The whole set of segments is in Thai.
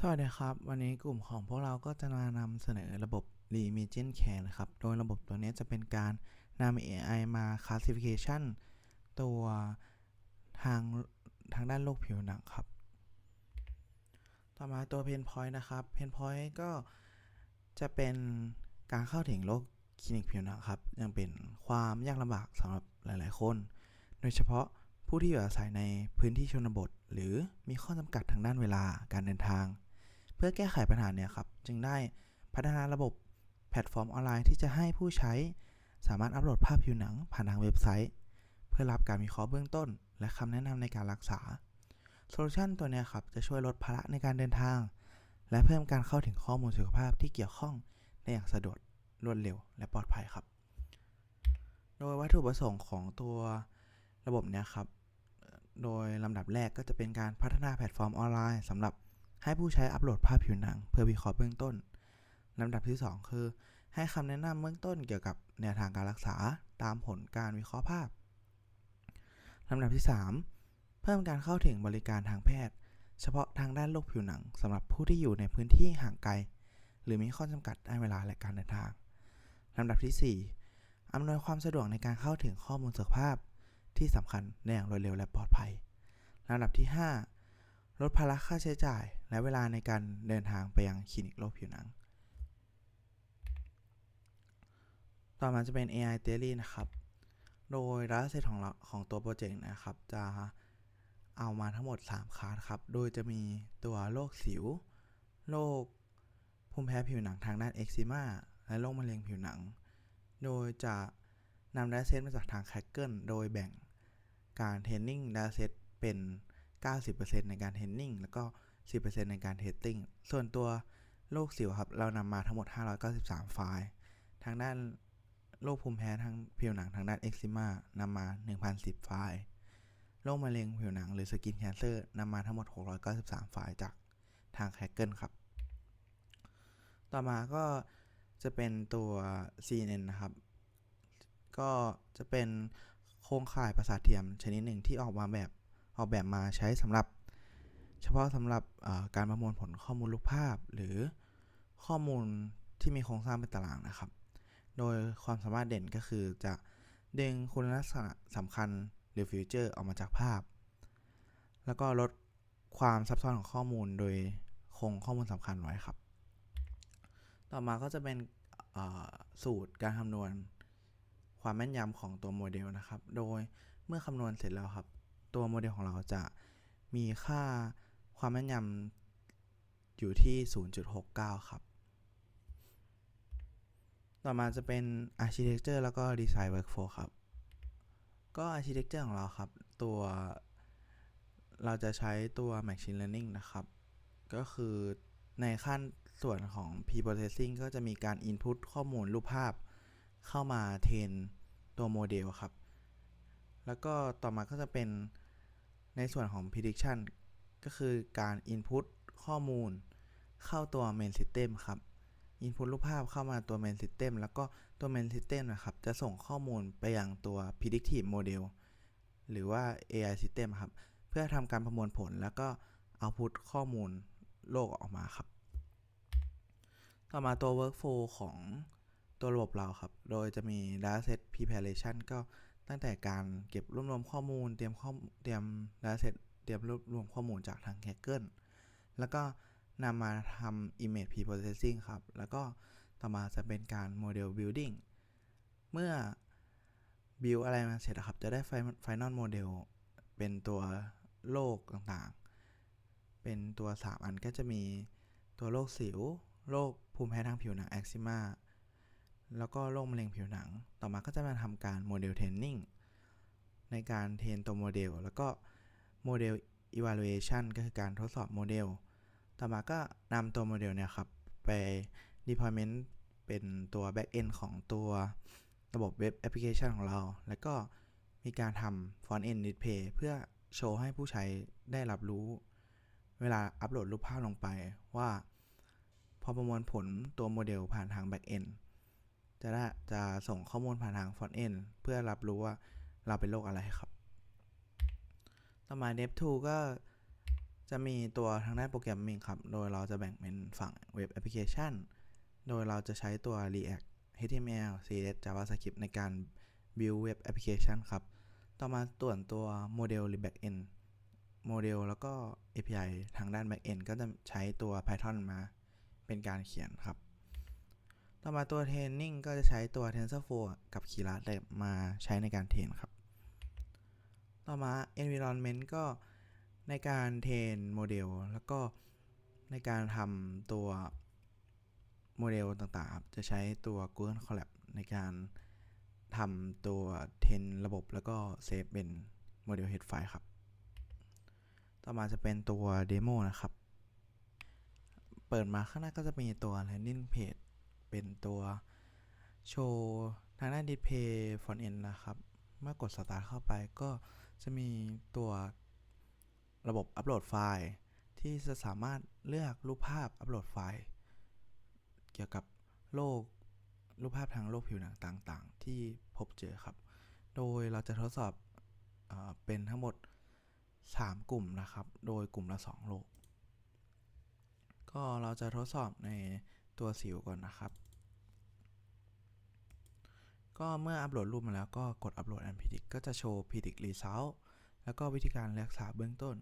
สวัสดีครับ วันนี้กลุ่มของพวกเราก็จะมานำเสนอระบบ r e m i g i n Care นะครับ โดยระบบตัวนี้จะเป็นการนำ AI มา classification ตัวทางทางด้านโรคผิวหนังครับ ต่อมาตัว Pain Point นะครับ Pain Point ก็จะเป็นการเข้าถึงโรคคลินิกผิวหนังครับ ยังเป็นความยากลำบากสำหรับหลาย ๆ คน โดยเฉพาะผู้ที่อยู่อาศัยในพื้นที่ชนบท หรือมีข้อจำกัดทางด้านเวลาการเดินทาง เพื่อแก้ไขปัญหาเนี่ยครับ จึงได้พัฒนาระบบแพลตฟอร์มออนไลน์ที่จะให้ผู้ใช้ สามารถอัปโหลดภาพผิวหนังผ่านทางเว็บไซต์ เพื่อรับการวิเคราะห์เบื้องต้น และคำแนะนำในการรักษาโซลูชันตัวเนี้ยครับจะช่วยลดภาระในการเดินทาง และเพิ่มการเข้าถึงข้อมูลสุขภาพที่เกี่ยวข้องได้อย่างสะดวกรวดเร็ว และปลอดภัยครับ โดยวัตถุประสงค์ของตัวระบบเนี้ยครับ โดยลำดับแรกก็จะเป็นการพัฒนาแพลตฟอร์มออนไลน์สำหรับ ให้ผู้ใช้อัปโหลดภาพผิวหนัง เพื่อวิเคราะห์เบื้องต้นลำดับที่ 2 คือ ให้คำแนะนำเบื้องต้นเกี่ยวกับแนวทางการรักษาตามผลการวิเคราะห์ภาพลำดับที่ 3 เพิ่มการเข้าถึงบริการทางแพทย์ เฉพาะทางด้านโรคผิวหนังสำหรับผู้ที่อยู่ในพื้นที่ห่างไกล หรือมีข้อจำกัดด้านเวลาและการเดินทางลำดับที่ 4 อำนวยความสะดวกในการเข้าถึงข้อมูลสุขภาพ ที่สำคัญได้อย่างรวดเร็วและปลอดภัยลำดับที่ 5 ลดภาระค่าใช้จ่าย และเวลาในการเดินทางไปยังคลินิกโรคผิวหนัง ต่อมาจะเป็น AI Theory นะครับ โดย Dataset ของของตัวโปรเจกต์นะครับ จะเอามาทั้งหมด 3 คลาสครับ โดยจะมีตัวโรคสิว โรคภูมิแพ้ผิวหนังทางด้านเอ็กซิมาและโรคมะเร็งผิวหนัง โดยจะนำ Dataset มาจากทาง Kaggle โดยแบ่งการเทรนนิ่ง Dataset เป็น 90%ในการเทรนนิ่งแล้วก็ 10%ในการเทสติ้งส่วนตัวโรคสิวครับ เรานำมาทั้งหมด 593 ไฟล์ ทางด้านโรคภูมิแพ้ทางผิวหนังทางด้านเอ็กซิมานำมา 1,010 ไฟล์ โรคมะเร็งผิวหนังหรือสกินแคนเซอร์นำมาทั้งหมด 693 ไฟล์จากทาง Kaggle ครับ ต่อมาก็จะเป็นตัว CNN นะครับ ก็จะเป็นโครงข่ายประสาทเทียมชนิดหนึ่งที่ออกมาแบบ ออกแบบมาใช้สำหรับ เฉพาะสำหรับการประมวลผลข้อมูลรูปภาพ หรือข้อมูลที่มีโครงสร้างเป็นตารางนะครับ โดยความสามารถเด่นก็คือจะดึงคุณลักษณะสำคัญหรือฟิวเจอร์ออกมาจากภาพ แล้วก็ลดความซับซ้อนของข้อมูลโดยคงข้อมูลสำคัญไว้ครับ ต่อมาก็จะเป็นสูตรการคำนวณความแม่นยำของตัวโมเดลนะครับ โดยเมื่อคำนวณเสร็จแล้วครับ ตัวโมเดลของเราจะมีค่าความแม่นยำอยู่ที่ 0.69 ครับ ต่อมาจะเป็น Architecture แล้วก็ Design Workflow ครับ ก็ Architecture ของเราครับ ตัวเราจะใช้ตัว Machine Learning นะครับ ก็คือในขั้นส่วนของ Pre-processing ก็จะมีการ Input ข้อมูลรูปภาพเข้ามาเทรนตัวโมเดลครับ แล้วก็ต่อมาก็จะเป็น ในส่วนของ prediction ก็คือการ input ข้อมูล เข้าตัว main system ครับ input รูปภาพเข้ามาตัว main system แล้วก็ตัว main system นะครับ จะส่งข้อมูลไปยังตัว predictive model หรือว่า AI system ครับ เพื่อทำการประมวลผลแล้วก็ output ข้อมูลโลกออกมาครับ ต่อมาตัว workflow ของตัวระบบเราครับ โดยจะมี dataset preparation ก็ ตั้งแต่การเก็บรวบรวมข้อมูล เตรียมข้อเตรียม dataset เตรียมรวบรวมข้อมูลจากทาง Kaggle แล้วก็นำมาทำ image preprocessing ครับ แล้วก็ต่อมาจะเป็นการ model building เมื่อ build อะไรมาเสร็จครับ จะได้ final model เป็นตัวโรคต่างๆ เป็นตัว 3 อันก็จะมีตัวโรคสิว โรคภูมิแพ้ทางผิวหนัง eczema แล้วก็โรคมะเร็งผิวหนัง ต่อมาก็จะมาทำการโมเดลเทรนนิ่งในการเทรนตัวโมเดล แล้วก็โมเดล evaluation ก็คือการทดสอบโมเดล ต่อมาก็นำตัวโมเดลเนี่ยครับไป deployment เป็นตัว back end ของตัวระบบเว็บแอปพลิเคชันของเรา แล้วก็มีการทำ front end display เพื่อโชว์ให้ผู้ใช้ได้รับรู้ เวลาอัปโหลดรูปภาพลงไปว่า พอประมวลผลตัวโมเดลผ่านทาง back end จะได้จะส่งข้อมูลผ่านทาง front end เพื่อรับรู้ว่าเราเป็นโรคอะไรครับ ต่อมา dev tool ก็จะมีตัวทางด้านโปรแกรมมิ่งครับ โดยเราจะแบ่งเป็นฝั่งเว็บแอปพลิเคชัน โดยเราจะใช้ตัว React HTML CSS JavaScript ในการ build เว็บแอปพลิเคชันครับ ต่อมาส่วนตัวโมเดลหรือ backend โมเดลแล้วก็ API ทางด้าน backend ก็จะใช้ตัว Python มาเป็นการเขียนครับ ต่อมาตัว training ก็จะใช้ตัว TensorFlow กับ Keras มาใช้ในการเทรนครับ ต่อมา environment ก็ในการเทรนโมเดล แล้วก็ในการทำตัวโมเดลต่างๆครับจะใช้ตัว Google Colab ในการทำตัวเทรนระบบแล้วก็เซฟเป็นโมเดล head file ครับ ต่อมาจะเป็นตัวเดโมนะครับ เปิดมาข้างหน้าก็จะมีตัว landing page เป็นตัวโชว์ทางด้าน display front end นะครับ เมื่อกด start เข้าไปก็จะมีตัวระบบอัปโหลดไฟล์ที่จะสามารถเลือกรูปภาพอัปโหลดไฟล์ เกี่ยวกับโลกรูปภาพทางโลกผิวหนังต่างๆ ที่พบเจอครับ โดยเราจะทดสอบเอเป็นทั้งหมด 3 กลุ่มนะครับ โดยกลุ่มละ 2 โลก ก็เราจะทดสอบใน ตัวสิวก่อนนะครับ ก็เมื่ออัปโหลดรูปมาแล้วก็กดอัปโหลด and predict ก็จะโชว์ predict result แล้วก็วิธีการรักษาเบื้องต้น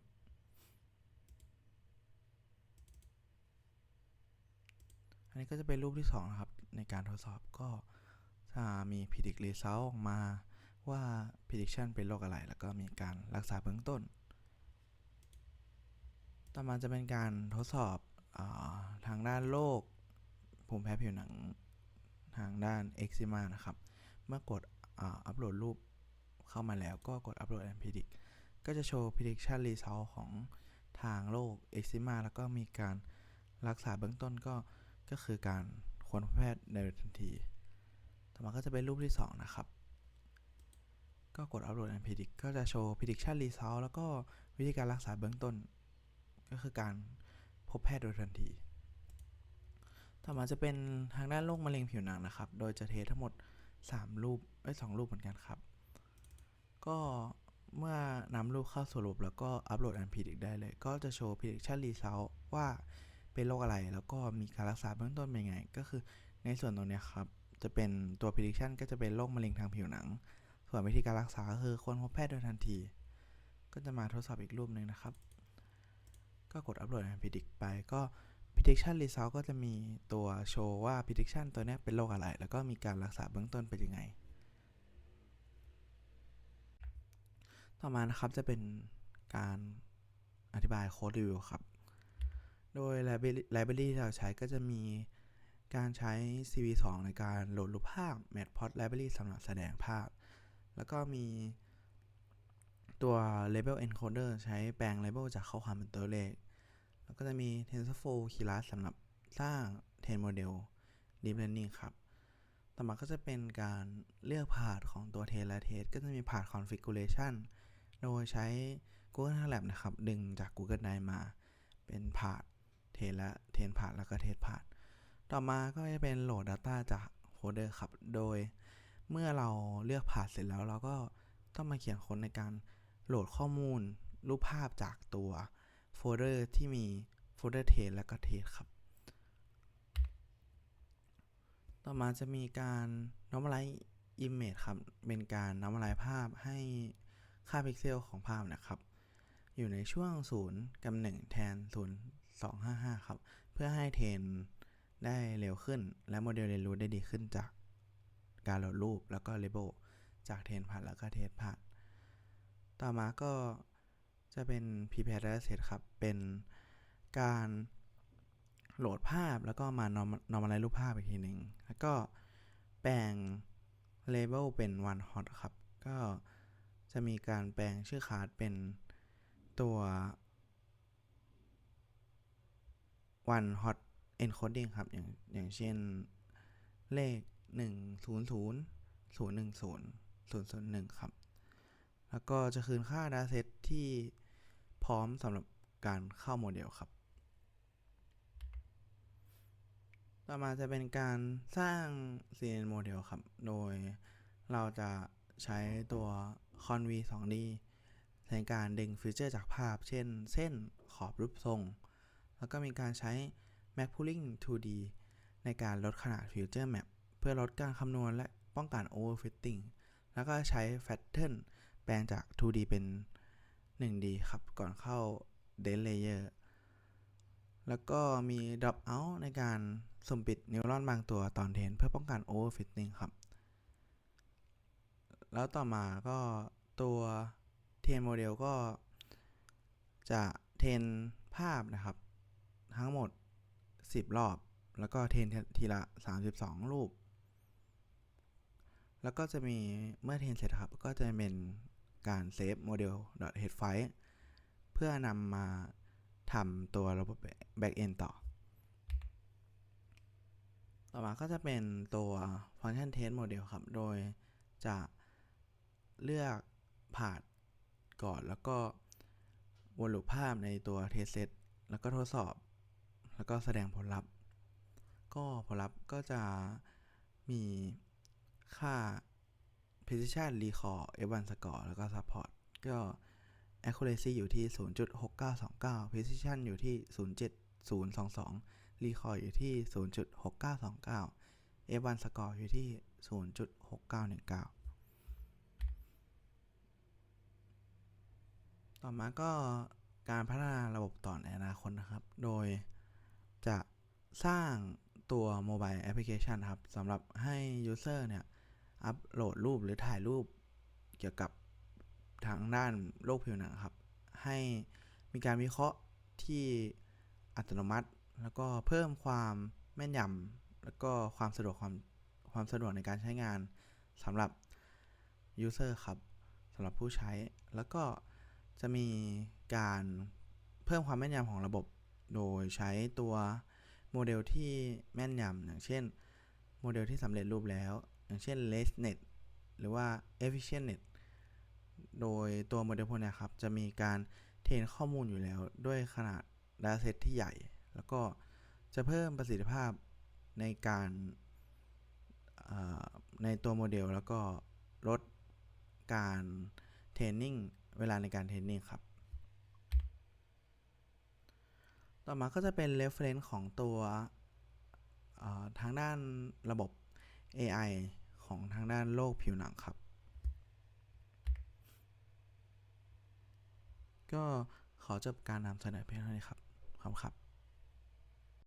อันนี้ก็จะเป็นรูปที่2นะครับ ในการทดสอบก็จะมี predict result ออกมาว่า prediction เป็นโรคอะไร แล้วก็มีการรักษาเบื้องต้น ต่อมาจะเป็นการทดสอบอทางด้านโรค ภูมิแพ้ผิวหนังทางด้าน eczema นะครับ เมื่อกดอัปโหลดรูปเข้ามาแล้วก็กดอัปโหลด and predict ก็จะโชว์ prediction result ของทางโรค eczema แล้วก็มีการรักษาเบื้องต้นก็ก็คือการควรพบแพทย์ในทันที ต่อมาก็จะเป็นรูปที่ 2 นะครับ ก็กด upload and predict ก็จะโชว์ prediction result แล้วก็วิธีการรักษาเบื้องต้น ก็คือการพบแพทย์โดยทันที ต่อมาจะเป็นทางด้านโรคมะเร็งผิวหนังนะครับ โดยจะเทสทั้งหมด 3 รูปไอ้สองรูปเหมือนกันครับ ก็เมื่อนำรูปเข้าสระบบแล้วก็อัปโหลด and predict ได้เลย ก็จะโชว์ prediction result ว่าเป็นโรคอะไร แล้วก็มีการรักษาเบื้องต้นเป็นไง ก็คือในส่วนตรงนี้ครับ จะเป็นตัว prediction ก็จะเป็นโรคมะเร็งทางผิวหนัง ส่วนวิธีการรักษาก็คือควรพบแพทย์โดยทันที ก็จะมาทดสอบอีกรูปหนึ่งนะครับ ก็กด upload and predict ไปก็ prediction result ก็จะมีตัวโชว์ว่า prediction ตัวนี้เป็นโรคอะไร แล้วก็มีการรักษาเบื้องต้นเป็นยังไง ต่อมานะครับจะเป็นการอธิบายโค้ดรีวิวครับ โดย library ที่เราใช้ก็จะมีการใช้ CV2 ในการโหลดรูปภาพ Matplotlib library สำหรับแสดงภาพ แล้วก็มีตัว label encoder ใช้แปลง label จากข้อความเป็นตัวเลข แล้วก็จะมี TensorFlow Keras สำหรับสร้าง train model deep learning ครับ ต่อมาก็จะเป็นการเลือกพาร์ทของตัว train และ test ก็จะมีพาร์ท configuration โดยใช้ Google Lab นะครับ ดึงจาก Google Drive มาเป็นพาร์ท train และ train พาร์ทแล้วก็ test พาร์ทต่อมาก็จะเป็นโหลด Data จากโฟลเดอร์ครับ โดยเมื่อเราเลือกพาร์ทเสร็จแล้วเราก็ต้องมาเขียนโค้ดในการโหลดข้อมูลรูปภาพจากตัว โฟลเดอร์ที่มีโฟลเดอร์เทสและก็เทสครับ ต่อมาจะมีการ normalize image ครับ เป็นการ normalize ภาพให้ค่าพิกเซลของภาพนะครับ อยู่ในช่วง 0 กับ 1 แทน 0 2 5 5 ครับ เพื่อให้เทรนได้เร็วขึ้น และโมเดลเรียนรู้ได้ดีขึ้นจากการโหลดรูปแล้วก็เลเบลจากเทรนผ่านแล้วก็เทสผ่าน ต่อมาก็ จะเป็น prepare dataset ครับ เป็นการโหลดภาพแล้วก็มา normalize รูปภาพอีกทีหนึ่ง แล้วก็แปลง label เป็น one hot ครับ ก็จะมีการแปลงชื่อคลาสเป็นตัว one hot encoding ครับ อย่างอย่างเช่นเลข 1 0 0 0 0 1 0 0 0 1 ครับ แล้วก็จะคืนค่า dataset ที่ พร้อมสำหรับการเข้าโมเดลครับ ต่อมาจะเป็นการสร้าง CNN โมเดลครับ โดยเราจะใช้ตัว conv 2d ในการดึงฟีเจอร์จากภาพ เช่น เส้นขอบรูปทรง แล้วก็มีการใช้ Map Pooling 2D ในการลดขนาด Feature Map เพื่อลดการคำนวณและป้องกัน Overfitting แล้วก็ใช้ Pattern แปลงจาก 2D เป็น 1D ครับ ก่อนเข้า d e n Layer แล้วก็มี Drop Out ในการสุ่มปิดนิวรอนบางตัวตอนเทนเพื่อป้องกัน Overfitting ครับ แล้วต่อมาก็ตัวเทนโมเดลก็จะเทนภาพนะครับ ทั้งหมด 10 รอบ แล้วก็เทนทีละ 32 รูป แล้วก็จะมีเมื่อเทนเสร็จครับ ก็จะเป็น การเซฟโมเดล .head file เพื่อนำมาทำตัวระบบ backend ต่อ ต่อมาก็จะเป็นตัว function test model ครับ โดยจะเลือกผ่านก่อนแล้วก็วนลูปภาพในตัว test set แล้วก็ทดสอบ แล้วก็แสดงผลลัพธ์ ก็ผลลัพธ์ก็จะมีค่า precision recall F1 score แล้วก็ support ก็ accuracy อยู่ที่ 0.6929 precision อยู่ที่ 0.7022 recall อยู่ที่ 0.6929 F1 score อยู่ที่ 0.6919ต่อมาก็การพัฒนาระบบต่อในอนาคตนะครับ โดยจะสร้างตัวโมบายแอปพลิเคชันครับสำหรับให้ยูเซอร์เนี่ย อัปโหลดรูปหรือถ่ายรูปเกี่ยวกับทางด้านโลกผิวหนังครับ ให้มีการวิเคราะห์ที่อัตโนมัติ แล้วก็เพิ่มความแม่นยำแล้วก็ความสะดวกความความสะดวกในการใช้งานสำหรับ user ครับสำหรับผู้ใช้ แล้วก็จะมีการเพิ่มความแม่นยำของระบบ โดยใช้ตัวโมเดลที่แม่นยำอย่างเช่น โมเดลที่สำเร็จรูปแล้ว อย่างเช่น l e s n e t หรือว่า EfficientNet โดยตัวโมเดลพวกนี้ครับ จะมีการเทรนข้อมูลอยู่แล้วด้วยขนาด dataset ที่ใหญ่ แล้วก็จะเพิ่มประสิทธิภาพในการในตัวโมเดล แล้วก็ลดการเทรนนิ่งเวลาในการเทรนนิ่งครับ ต่อมาก็จะเป็น reference ของตัวทางด้านระบบ AI ของทางด้านโรคผิวหนังครับ ก็ขอจบการนำเสนอเพียงเท่านี้ครับขอบคุณครับ